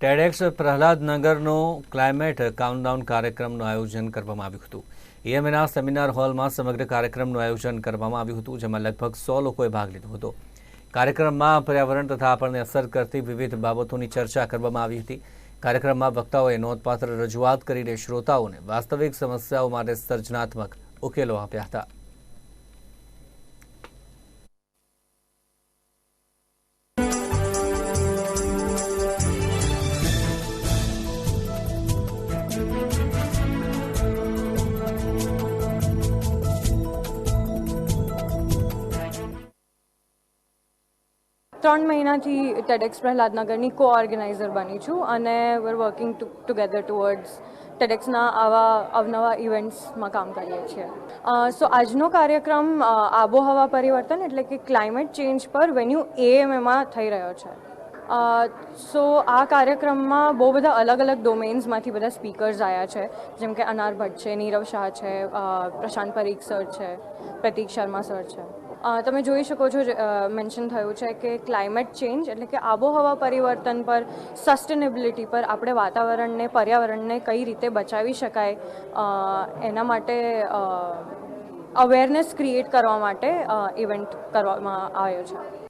ટેડેક્સ પ્રહલાદનગરનો climate countdown કાર્યક્રમનું આયોજન કરવામાં આવ્યું હતું. ઈએમએના સેમિનાર હોલમાં સમગ્ર કાર્યક્રમનું આયોજન કરવામાં આવ્યું હતું, જેમાં લગભગ સો લોકોએ ભાગ લીધો હતો. કાર્યક્રમમાં પર્યાવરણ તથા આપણને અસર કરતી વિવિધ બાબતોની ચર્ચા કરવામાં આવી હતી. કાર્યક્રમમાં વક્તાઓએ નોંધપાત્ર રજૂઆત કરીને શ્રોતાઓને વાસ્તવિક સમસ્યાઓ માટે સર્જનાત્મક ઉકેલો આપ્યા હતા. ત્રણ મહિનાથી ટેડેક્સ પ્રહલાદનગરની કો ઓર્ગેનાઇઝર બની છું અને વેર વર્કિંગ ટુગેધર ટુવર્ડ્સ ટેડેક્સના આવા અવનવા ઇવેન્ટ્સમાં કામ કરીએ છીએ. સો આજનો કાર્યક્રમ આબોહવા પરિવર્તન એટલે કે ક્લાઇમેટ ચેન્જ પર વેન્યુ એએમએમાં થઈ રહ્યો છે. સો આ કાર્યક્રમમાં બહુ બધા અલગ અલગ ડોમેન્સમાંથી બધા સ્પીકર્સ આવ્યા છે. જેમ કે અનાર ભટ્ટ છે, નીરવ શાહ છે પ્રશાંત પરીખ સર છે, પ્રતીક શર્મા સર છે. તમે જોઈ શકો છો મેન્શન થયું છે કે ક્લાઇમેટ ચેન્જ એટલે કે આબોહવા પરિવર્તન પર, સસ્ટેનેબિલિટી પર આપણે વાતાવરણને, પર્યાવરણને કઈ રીતે બચાવી શકાય એના માટે અવેરનેસ ક્રિએટ કરવા માટે ઇવેન્ટ કરવામાં આવ્યો છે.